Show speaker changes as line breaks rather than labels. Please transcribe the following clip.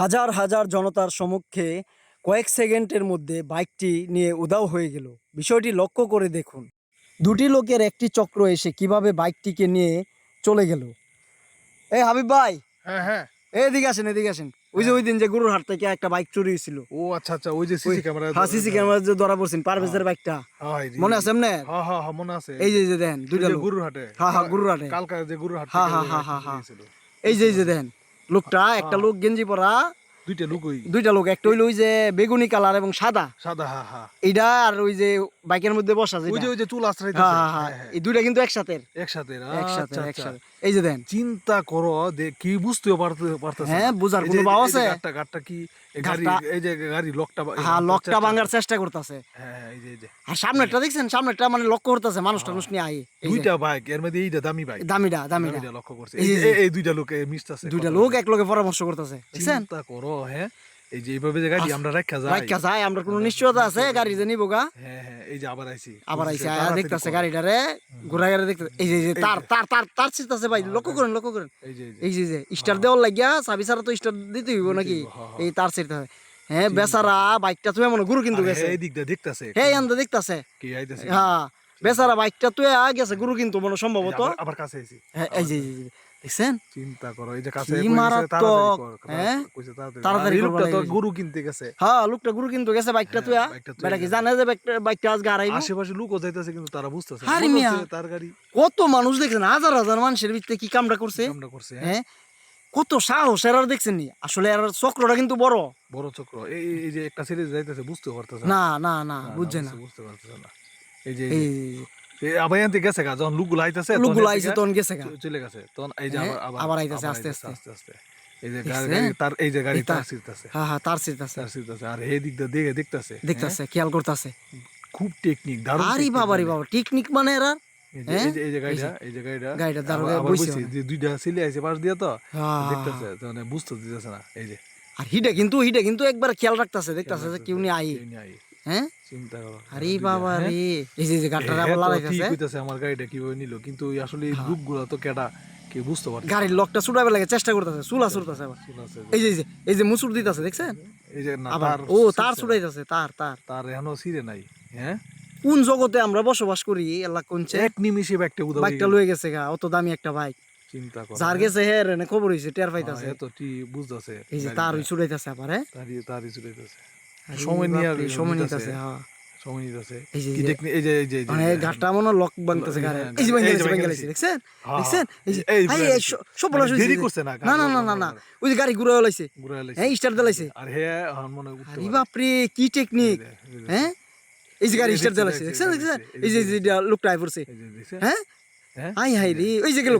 হাজার হাজার জনতার সম্মুখে কয়েক সেকেন্ডের মধ্যে বাইকটি নিয়ে উধাও হয়ে গেল। বিষয়টি লক্ষ্য করে দেখুন। দুটি লোকের একটি চক্র এসে কীভাবে বাইকটিকে নিয়ে চলে গেল। এই হাবিব ভাই!
হ্যাঁ হ্যাঁ।
এদিকে আসেন এদিকে আসেন। ওই যে ওই দিন যে গরুর হাট থেকে একটা বাইক চুরি হয়েছিল।
ও আচ্ছা আচ্ছা ওই যে সিসি ক্যামেরা
হ্যাঁ সিসি ক্যামেরা যে ধরা পড়ছেন পারভেজের বাইকটা। মনে আছে এমনি
হ্যাঁ হ্যাঁ হ্যাঁ মনে আছে।
এই যে যে দেখেন দুইটা
যে গরুর হাটে
হ্যাঁ, হ্যাঁ, গরুর হাটে।
কালকা যে গরুর হাট
হ্যাঁ, হ্যাঁ, হ্যাঁ, হ্যাঁ, এই যে এই যে দেখেন লোকটা একটা লোক গেঞ্জি পরা
দুইটা লোক
দুইটা লোক একটা হইল ওই যে বেগুনি কালার এবং সাদা।
সাদা হ্যাঁ হ্যাঁ
এইটা আর ওই যে বাইকের মধ্যে বসা
ওই যে ওই যে চুল আশ্রয়
হ্যাঁ হ্যাঁ হ্যাঁ। এই দুইটা কিন্তু একসাথে।
একসাথে
একসাথে
আচ্ছা, আচ্ছা।
একসাথে। এই যে দেন।
চিন্তা করো যে কি বুঝতেও পারতে পারতেছে
হ্যাঁ। বুঝার কোনো ভাব আছে?
গাড়টা গাড়টা কি গাড়ি এই যে গাড়ি লকটা
হ্যাঁ লকটা ভাঙার চেষ্টা করতেছে।
হ্যাঁ হ্যাঁ, এই যে এই যে।
আর সামনেরটা দেখছেন? সামনেরটা মানে লক্ষ্য করতেছে মানুষ টানুষ নিয়ে আই
দুইটা বাইক এর মধ্যে এইটা দামি বাইক।
দামিটা দামিটা।
লক্ষ্য করছে।
এই
এই
যে-
যে- এই দুইটা লোক মিশতেছে
দুইটা লোক এক লোকে পরামর্শ করতেছে।
চিন্তা করো হ্যাঁ। এই যে এইভাবে যে গাড়ি আমরা রাখা যায়
রাখা যায় আমরা কোনো নিশ্চয়তা আছে গাড়ি যে নিবো গা?
হ্যাঁ হ্যাঁ এই যে আবার আইছি।
আবার আইসে
বুঝছে,
আয়া দেখতেছে
করো।
গাড়িটারে ঘোরা গাড়ি দেখতেছে এই যে যে তার তার তার তার ভাই লক্ষ্য করেন লক্ষ্য করেন।
এই যে এই যে।
স্টার দেওয়ার লাগিয়া চাবি ছাড়া তো স্টার দিতে হইব নাকি?
হ্যাঁ, হ্যাঁ।
এই তার হয়। হ্যাঁ বেচারা বাইকটা তুই এমন গুরু কিন্তু গেছে।
এই দিকটা দেখতাছে
হে আন্দা দেখতাছে।
কি আইতাছে?
হ্যাঁ বেচারা বাইকটা তুই গেছে গুরু কিন্তু মনে সম্ভবত।
আবার- কাছে আইছি।
হ্যাঁ, এই যে, দেখছেন?
চিন্তা করো এই যে কাছে
কি মারাত্মক, হ্যাঁ?
তাড়াতাড়ি। লোকটা তো গরু কিনতে গেছে।
হ্যাঁ লোকটা গুরু কিন্তু গেছে বাইকটা তুই
হ্যাঁ, তুই
বেটা কি জানে যে বাইকটা- বাইকটা আজকে হারাইব?
আশেপাশে লোকও যাইতেছে কিন্তু তারা বুঝতেছে না।
মিয়া।
তার গাড়ি
কত মানুষ দেখছেন হাজার হাজার মানুষের ভিতরে কি কামটা করছে?
আমরা করছে হ্যাঁ?
হ্যাঁ? কত সাহস এর দেখছেন নি আসলে এর চক্রটা কিন্তু বড়।
বড় চক্র। এই এই- যে একটা ছেলে যাইতেছে বুঝতে পারতেছে
না। না না বুঝছে না
বুঝতে- পারতেছে না। এই যে আবার এনতে গেছে গা যখন লোকগুলো আইতাছে
লোকগুলো আইছে তখন গেছে গা
চলে গেছে তখন এই যে
হ্যাঁ,
আবার
আবার আইতাছে আস্তে আস্তে।
আস্তে এই যে গাড়ি তার এই যে গাড়ি
তার-
তার
হ্যাঁ হ্যাঁ তার ছিটতেছে
তার ছিড়তাছে আর এই দিক দেখে দেখতাছে
দেখতেছে খেয়াল করতেছে
খুব টেকনিক দারুণ
আরে বাবা রে। বাবা টেকনিক মানে এরা
এই যে-
হ্যাঁ?
এই যে- এই যে গাড়িটা এই যে গাড়িটা
গাড়িটা দারুণ
আবার- আবার
বইছে
বইছে। যে দুইটা ছেলে আইছে পাশ দিয়ে তো
হ্যাঁ।
মানে বুঝতে দিতেছে না এই যে
আর হিডে কিন্তু হিডে কিন্তু একবার খেয়াল রাখতেছে দেখতেছে যে কেউ নিয়ে আই
আই।
হ্যাঁ?
চিন্তা করো
আরে বাবা
হ্যাঁ?
রে। এই যে যে গাড়িটা
হ্যাঁ,
আবার লাগাইতেছে।
ঠিক আমার গাড়িটা কীভাবে নিল? কিন্তু আসলে এই লোকগুলো তো কেডা কেউ বুঝতে পারছে
গাড়ির লকটা ছুটাবে লাগে চেষ্টা করতেছে চুলা ছুটতেছে আবার।
চুল আছে যে-
এই যে এই যে মুসুর দিতেছে দেখছেন?
এই যে না তার
ও তার ছুটাইতেছে তার তার।
তার এখনও ছিঁড়ে নাই হ্যাঁ?
কোন জগতে আমরা বসবাস করি কোনছে
এক নিমিষে
বাইকটা লয়ে গেছে গা অত দামি একটা বাইক।
চিন্তা করো
যার গেছে খবর হইছে টের পাইতাছে।
এত টি বুঝতেছে
এই যে তার ছুটাইতেছে আবার হ্যাঁ?
তারই তারই সময় নিয়ে
সময়
নিতেছে।
নিতেছে হ্যাঁ
সময় নিতেছে
এই যে-
এই যে এই যে
মানে ঘাটটা মনে লক ভাঙতেছে গাড়ি
হ্যাঁ,
এই যে
এই
ভাঙে
যে
গেছে
ভেঙে
ভাঙে
গেছে।
গেছে দেখছেন
হ্যাঁ,
দেখছেন এই যে
এই
এই,
ভেঙে
এই,
গেছে।
স- সব
মানে
বলা
দেরি করছে না,
না না না না ওই যে গাড়ি ঘুরে লাইছে
ঘুরে লাইছে।
হ্যাঁ স্টার্ট দিলাইছে
আর হে এখন মনে হয় উঠতে
আরে কি টেকনিক হ্যাঁ এই যে গাড়ি স্টার্ট দিলাইছে দেখছেন দেখছেন
এই
যে লোকটা আই পড়ছে? হ্যাঁ
হ্যাঁ?
হাই হাই রে ওই
যে গেলো।